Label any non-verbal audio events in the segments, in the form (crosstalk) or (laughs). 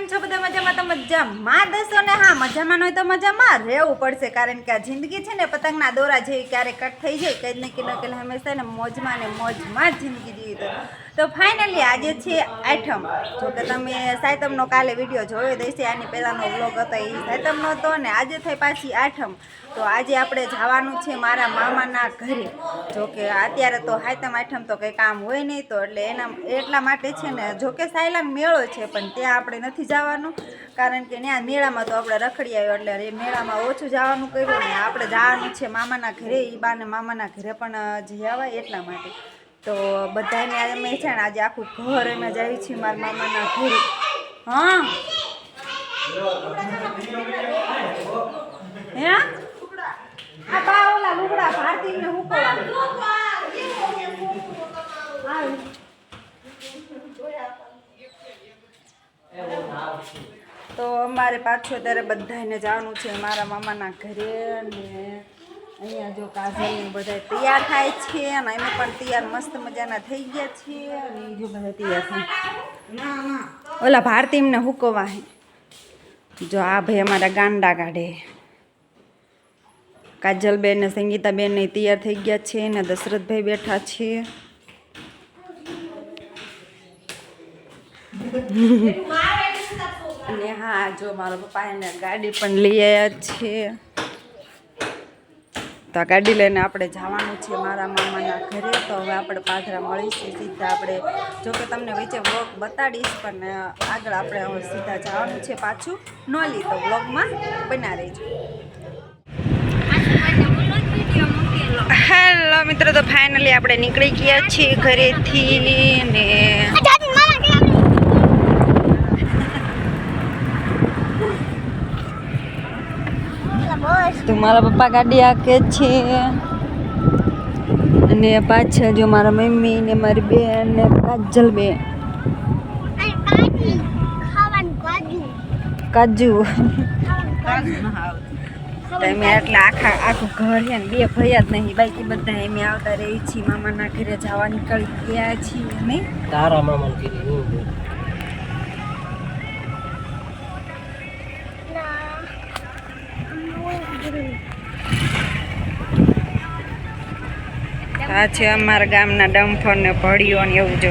કેમ છો? બધા મજામાં? તો મજામાં દસો ને હા, મજામાં હોય તો મજામાં. રહેવું પડશે, કારણ કે આ જિંદગી છે ને, પતંગના દોરા જેવી ક્યારેક કટ થઈ જાય, કંઈ ને કંઈ હંમેશા ને મોજમાં ને મોજમાં જિંદગી જીવી તો ફાઇનલી આજે છે આઠમ. જો કે તમે સાયતમનો કાલે વીડિયો જોયો દેશે આની પહેલાંનો વ્લોગ હતો એ સાયતમનો હતો ને આજે થઈ પાછી આઠમ. તો આજે આપણે જવાનું છે મારા મામાના ઘરે. જો કે અત્યારે તો હાયતમ આઠમ તો કંઈ કામ હોય નહીં, તો એટલે એના એટલા માટે છે ને, જો કે સાયલાન મેળો છે, પણ ત્યાં આપણે નથી જવાનું. કારણ કે ત્યાં મેળામાં તો આપણે રખડી આવ્યો, એટલે એ મેળામાં ઓછું જવાનું કર્યું ને, આપણે જવાનું છે મામાના ઘરે એ બાને મામાના ઘરે પણ જઈ આવાય એટલા માટે. તો બધાને અમે છે ને આજે આખું ઘર અમે જાય છીએ મારા મામાના ઘર. હા? હે? તો અમારે પાછું અત્યારે બધાને જવાનું છે મારા મામાના ઘરે અને અહીંયા જો કાજલ ને બધા તૈયાર થાય છે અને અમે પણ તૈયાર મસ્ત મજાના થઈ ગયા છે. અને જો બધા તૈયાર થાય. ઓલા ભારતી એમને હુકવા જો આ ભાઈ અમારા ગાંડા કાઢે. કાજલબેન ને સંગીતાબેન ને તૈયાર થઈ ગયા છે ને દશરથભાઈ બેઠા છે. અને હા જો મારા પપ્પા એને ગાડી પણ લઈ આવ્યા છે. તો આ ગાડી લઈને આપણે જવાનું છે મારા મામાના ઘરે. તો હવે આપણે પાથરા મળીશું સીધા આપણે. જોકે તમને વચ્ચે વ્લોગ બતાડીશ, પણ આગળ આપણે હવે સીધા જવાનું છે પાછું. નોલી તો વ્લોગમાં બના રહીજો. હેલો મિત્રો, તો ફાઇનલી આપણે નીકળી ગયા છીએ ઘરેથી ને તો મારા પપ્પા ગાડી હાકે છે. અને પાછળ જો મારા મમ્મી ને મારી બેન ને કાજલ બેન. કાજુ તમે આટલા આખા આખું ઘર છે ને બે ભયા જ નહીં બાકી બધા એમ આવતા રહી છીએ મામાના ઘરે જવા નીકળી ગયા છીએ અમે. તારા મામા કીધી આ છે અમારા ગામના ડમ્ફર ને ભળીઓ ને એવું જો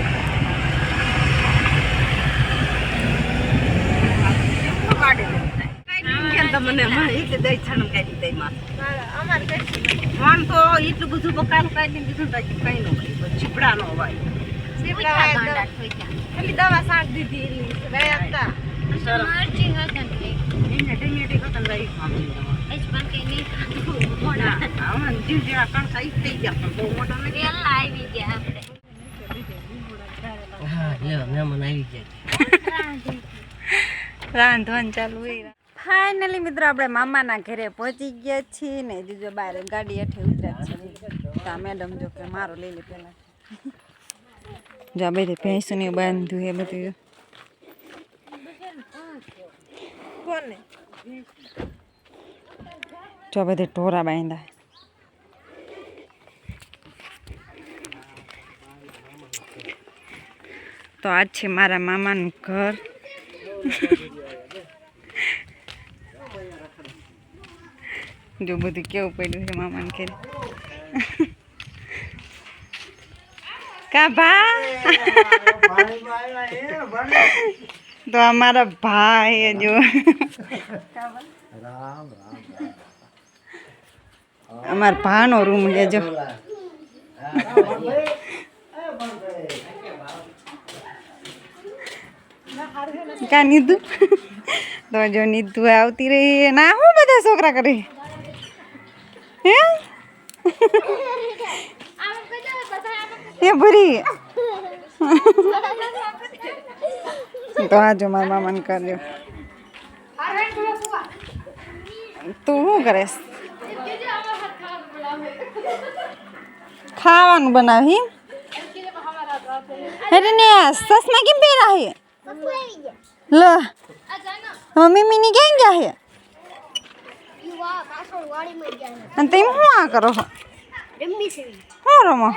દવા સાંક દીધી રાંધવાનું ચાલુ ફાઇનલી મિત્રો, આપણે મામાના ઘરે પહોંચી ગયા છીએ ને જીજો બહાર ગાડી હેઠે ઉતર્યા છે. મેડમ જો કે મારો લઈ લે પહેલાં જો આ બધી ભેંસું ને બાંધ્યું એ બધું. કોને? જો બધે ઢોરા બાંધ્યા તો આજ છે મારા મામાનું ઘર. જો બધું કેવું પડ્યું છે મામાને ઘરે. કા ભા તો અમારા ભાઈ જો. અમાર ભાનો રૂમ લેજો. કા નીધુ? તો જો નીધુ આવતી રહી ના, હું બધા છોકરા કરે? હે? એ ભરી. તો આજો મારા મામાને કરજો તું શું કરેશ ખાવાનું બનાવી અરે ને સસમાં કેમ પહેરા હે લ મમ્મી મિની ક્યાં ગયા હે અને તમે શું આ કરો છો શું રમો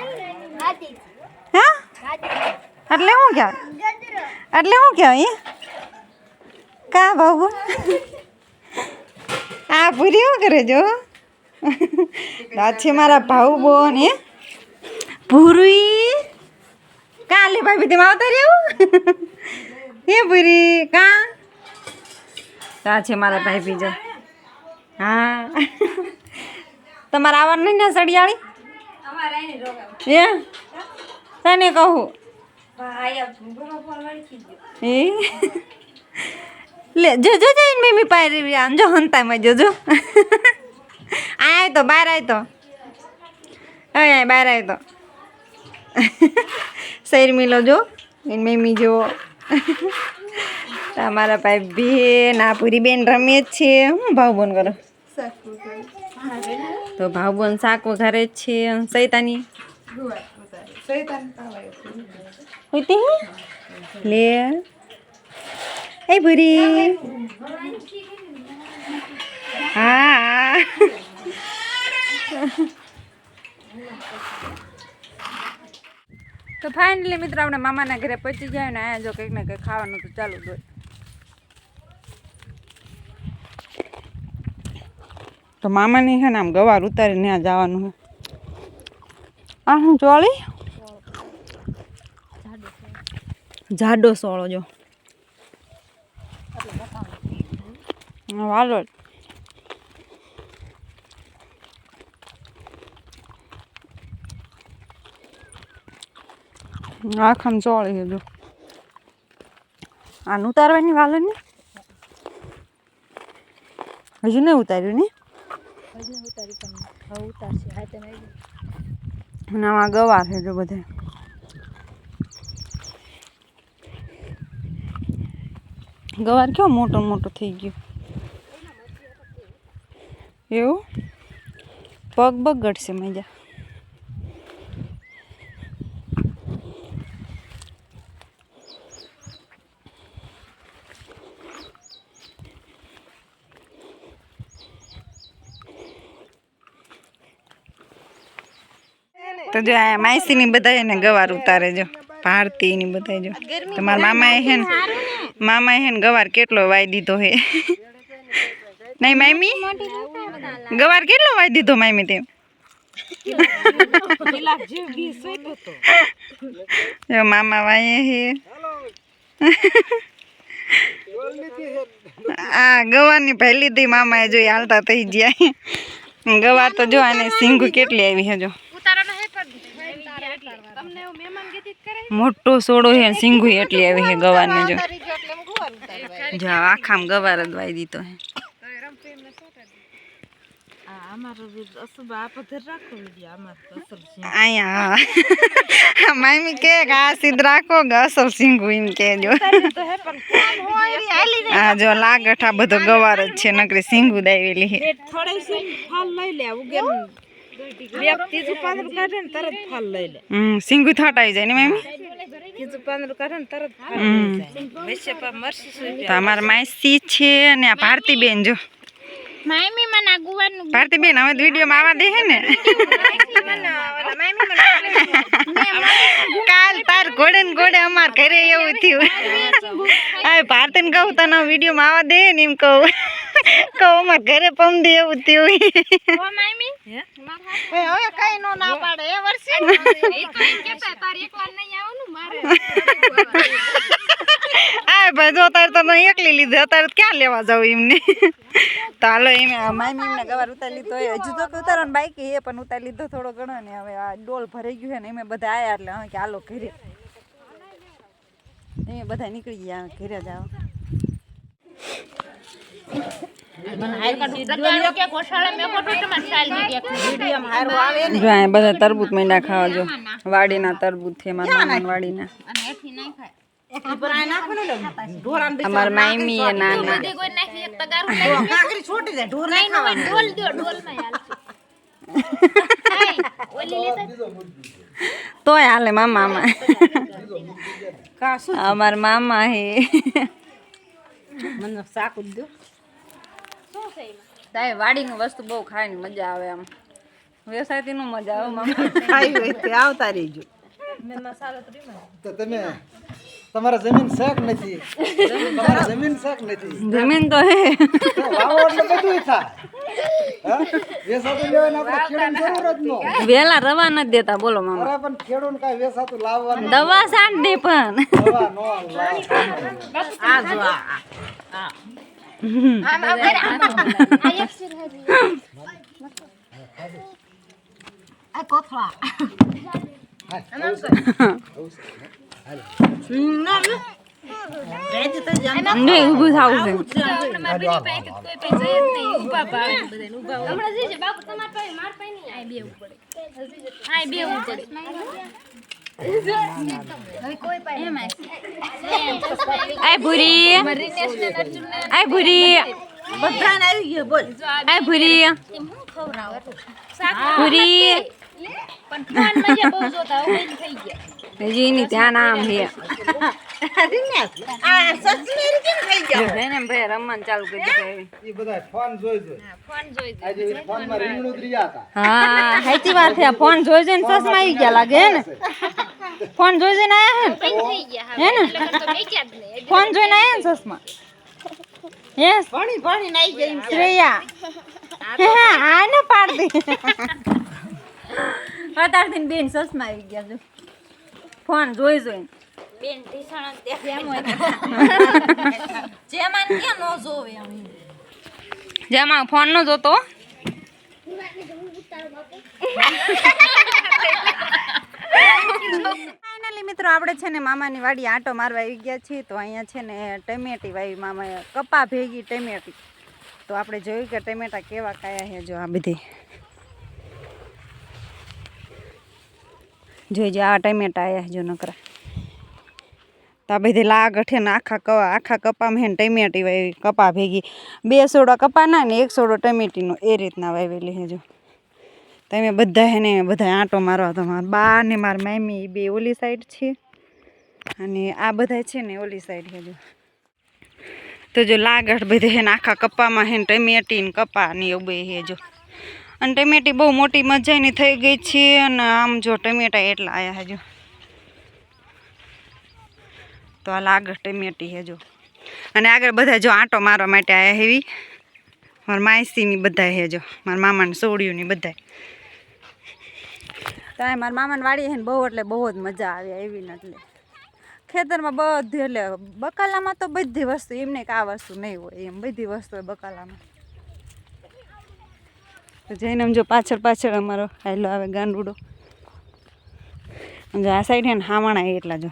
હા એટલે શું કહેવાય એટલે શું કહેવાય કા બાબુ આ પૂરી શું કરે જો આ છે મારા ભાઉ બોન હે? ભૂરી. કાલે ભાભી તેમાં આવતા રહેવું? હે ભૂરી કા? આ છે મારા ભાઈ બીજા. હા. તમારે આવવાનું નહીં ને સળિયાળી એ તને કહું. એ લે જો જો જો એની મમ્મી પાયરી આમ જો હંતામાં જો જો. આય તો, બહાર આય તો. આય બહાર આય તો. શેર મિલો જો એની મમ્મી જો. તમારા ભાઈ બેન, આ પૂરી બેન રમીએ જ છે. હું ભાવ બોન કરો? તો ભાવ બોન શાક વઘારે જ છે સૈતાની લે. એ ભૂરી. હા. તો ફાઇનલી મિત્રો આપણે મામાના ઘરે પહોંચી જાય ને અહીંયા જો કંઈક ને કંઈક ખાવાનું તો ચાલુ જ હોય. તો મામાની છે ને આમ ગવાર ઉતારીને ત્યાં જવાનું આ હું ચોળી? જાડો સોળો. જો. હા, આખામ ચોળી જો. આનું ઉતારવાની વાલો ને? હજુ નહીં ઉતાર્યું ને? અને આમાં ગવાર છે જો બધે. ગવાર કેવો મોટો મોટો થઈ ગયો. એવું? પગ બગડશે મજા. તો જો આ માયસીની બધા એને ગવાર ઉતારે જો ભારતી ની બધા જો તમારા મામાએ હે ને, મામાએ હે ગવાર કેટલો વાઈ દીધો હે. નહીં મામી? ગવાર કેટલો વાઈ દીધો મામી તેમ? જો મામા વાય હે. આ ગવારની ભાઈ લીધી મામાએ જોઈ હાલતા થઈ ગયા. ગવાર તો જો આને સિંગુ કેટલી આવી હે મોટો સોડો છે ને સિંગુ એટલી આવી છે ગવારને જો. જો આ આખામ ગવાર જ વાઈ દીધો હે. મામી કે કે આ સીધ રાખો કે અસલ સિંગુ એમ કેજો આ જો લાગઠ આ બધો ગવાર જ છે નકરી સિંગુ દાવેલી છે. હમ સિંગુ થાટ આવી જાય ને લઈ હમ તો અમારા માસી છે ને આ ભારતી બેન જો. મામી મને આ ભારતી બેન હવે વિડીયોમાં આવવા દે હે ને? કાલ તાર ઘોડે ને ઘોડે અમાર ઘરે એવું થયું. હવે ભારતી ને કહું તને વિડીયોમાં આવવા દે ને એમ કહું. (laughs) કહું અમાર ઘરે પમ દે એવું થયું. મામી. હવે કઈ નો ના પાડે એ વર્ષે તારી એક વાર નહીં આવવાનું મારે (laughs) આ ભાઈ જો અત્યારે તો નહીં એકલી લીધી અત્યારે ક્યાં લેવા જાવ એમને? તો હાલો એમ મામી એમને ગવાર ઉતારી લીધો હજુ તો કે ને બાઈક એ પણ ઉતારી લીધો થોડો ઘણો ને હવે આ ડોલ ભરાઈ ગયું છે ને એમે બધા આયા એટલે હવે કે હાલો ઘરે. એ બધા નીકળી ગયા ઘરે જાવ બધા તરબૂચ મીંડા ખાવા જો. વાડીના તરબૂચ છે મારા મામાના વાડીના. અમારા મામી એ નાના કાંકરી છોટી જાય ઢોર નહીં ખાવાનું ઢોલ દો ઢોલમાં ઓલી લીધા. તોય હાલે મામા મામા. કા શું અમારા મામા હે. મને શાક ઉદ્યો શું છે તાય વાડીની વસ્તુ બહુ ખાવાની મજા આવે આમ. વ્યવસાયથી નું મજા આવે મમ્મી ખાઈ હોય તે આવતા રહેજો. તો તમે તમારા જમીન શેક નથી. (laughs) તમારા જમીન શેક નથી. જમીન તો હે. વાવો એટલે બધું થાય. હા? વેસાતું લેવાની આપણે ખેડૂત જરૂર જ ન વેલા રવા નથી દેતા બોલો મામા. પણ ખેડૂત કાંઈ વેસાતું લાવવાનું દવા સાંજ દે પણ. આ કોથળા. ઊભું થાવું છે. હમણાં જઈશે બાપુ તમારા પાસે માર પાસે નહીં આ બેવું પડે આ બેવું પડે આય ભૂરી. આય ભૂરી. બધાને આવી ગયું બોલ. આય ભૂરી. ભૂરી. પણ ફોનમાં જે બહુ જોતા હવે બંધ થઈ ગયા. હજી એની ધ્યાન આમ છે. આ સસલી કેમ થઈ ગયા? એને ભાઈ રમવાનું ચાલુ કરી દીધું એ ફોન જોઈ જોઈ. ફોન જોઈ આજે ફોનમાં રીંગણું જ રહ્યા હતા. હા સાચી વાત છે. ફોન જોઈ જોઈને ચશ્મા આવી ગયા લાગે ને. ફોન જોઈ જોઈને આયા હે ને? હે ને? હવે તો વેચ્યા જ નહીં. ફોન જોઈને આયા ને ચશ્મા યસ. ભણી ભણી નાઈ ગઈ શ્રેયા. હે હા ન અત્યારથી બેન ચશ્મા આવી ગયા છે. ફોન જોઈ જોઈ બેન જેમાં ક્યાં ન જોવે જેમાં ફોન નો જોતો ફાઇનલી મિત્રો આપણે છે ને મામાની વાડી આંટો મારવા આવી ગયા છીએ. તો અહીંયા છે ને ટમેટી વાવી મામાએ. કપા ભેગી ટમેટી. તો આપણે જોયું કે ટમેટા કેવા કયા છે જો આ બધી. જોઈજો આ ટમેટા આવ્યા જો નકરા. તો આ બધી લાગ અઠે ને આખા કવા આખા કપામાં હેને ટમેટી વાવી કપા ભેગી. બે સોડા કપાના ને એક સોડો ટમેટીનો, એ રીતના વાવેલી હેજો તમે બધા હે ને બધા આંટો મારવા તો મારા બા ને મારા મામી એ બે ઓલી સાઈડ છે. અને આ બધા છે ને ઓલી સાઈડ હેજો તો જો લાગઠ બધે હેને આખા કપામાં હેને ટમેટી ને કપા ને એવું બે હે જો. અને ટમેટી બહુ મોટી મજાની થઈ ગઈ છે અને આમ જો ટમેટા એટલા આવ્યા હે જો. તો આ લાગડ ટમેટી હેજો અને આગળ બધા જો આંટો મારવા માટે આવ્યા હેવી. મારા માયસીની બધા હેજો મારા મામાને સોડિયુંની બધા તો મારા મામાને વાડી હે ને બહુ એટલે બહુ જ મજા આવે એવી એટલે. ખેતરમાં બધી એટલે બકાલામાં તો બધી વસ્તુ એમને કે આ વસ્તુ નહીં હોય એમ. બધી વસ્તુ હોય બકાલામાં. તો જઈને જો પાછળ પાછળ અમારો હાયલો આવે ગાંડુડો. જો આ સાઈડ છે ને હામણા એટલા જો.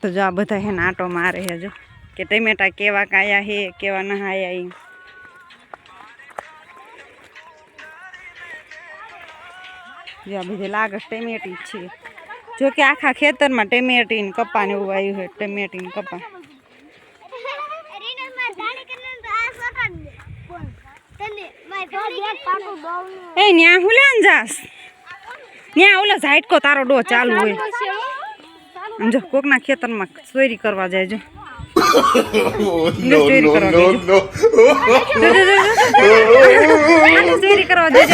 તો જો આ બધા હે ને મારે હે જો. કે ટમેટા કેવા કાયા હે, કેવા ના આયા એ જો આ બધી લાગે ટમેટી છે. જો કે આખા ખેતરમાં ટમેટી ને કપા ને એવું આવ્યું છે ટમેટી ને કપા. એ ન્યા હું લેન જાસ? ન્યા ઓલો ઝાટકો તારો ડો ચાલુ હોય. જો કોકના ખેતરમાં ચોરી કરવા જાય જો. ચોરી કરવા જાય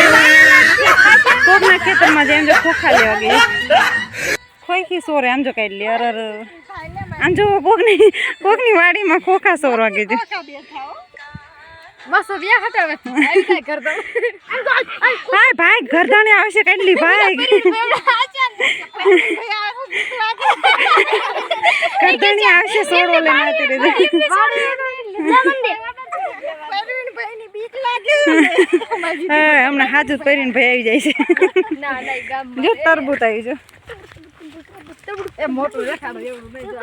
કોકના ખેતરમાં જાય જો ખોખા લેવા ગઈ. ખોઈખી સોરે આમ જો કઈ લે અર અર. આમ જો કોકની કોકની વાડીમાં ખોખા સોરવા ગઈ છે બસ વ્યા હટાવે આવી કાંઈ હાય ભાઈ ઘરદાણે આવશે કેટલી ભાઈ ઘરદાણી આવશે સોડો લઈને આવતી હા હમણાં હાજુ પહેરીને ભાઈ આવી જાય છે જો તરબૂત આવી જો એ મોટું દેખાડો એવું નહીં જો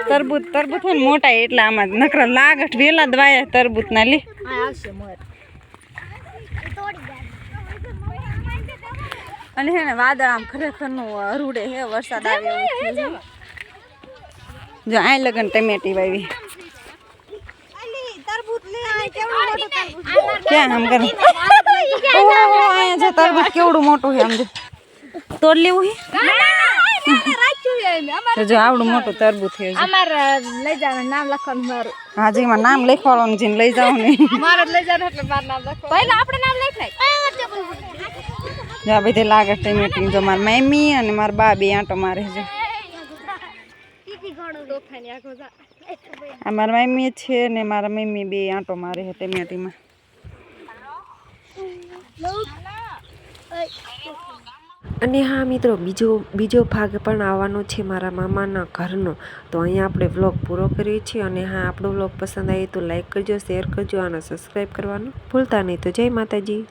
તરબૂત તરબૂત હોય ને મોટા એટલા આમાં નકરા લાગઠ વેલા દવાયા તરબૂત ના લી. આ આવશે મોર. અને હે ને વાદળ આમ ખરેખરનું અરુડે હે વરસાદ આવે એવું થયું છે. જો આ લગન ટમેટી વાવી. ક્યાં આમ કરે? ઓહો અહીંયા જો તરબૂત કેવડું મોટું છે આમ જો. તોડ લેવું છે તો જો આવડું મોટું તરબુ છે અમાર લઈ જવાનું નામ લખવાનું મારું. હાજી એમાં નામ લખવાનું છે લઈ જાવ ને મારે લઈ જવાનું એટલે મારું નામ લખવાનું. પહેલા આપણે નામ લખાય. જો બધે લાગે ટમેટી જો મારા મમ્મી અને મારા બા બે આંટો મારે છે. આ મારા મમ્મી છે ને મારા મમ્મી બે આંટો મારે છે ટમેટીમાં અને હા મિત્રો, બીજો બીજો ભાગ પણ આવવાનો છે મારા મામાના ઘરનો. તો અહીંયા આપણે વ્લોગ પૂરો કરીએ છીએ અને હા, આપણો વ્લોગ પસંદ આવે તો લાઈક કરજો, શેર કરજો અને સબસ્ક્રાઈબ કરવાનું ભૂલતા નહીં. તો જય માતાજી.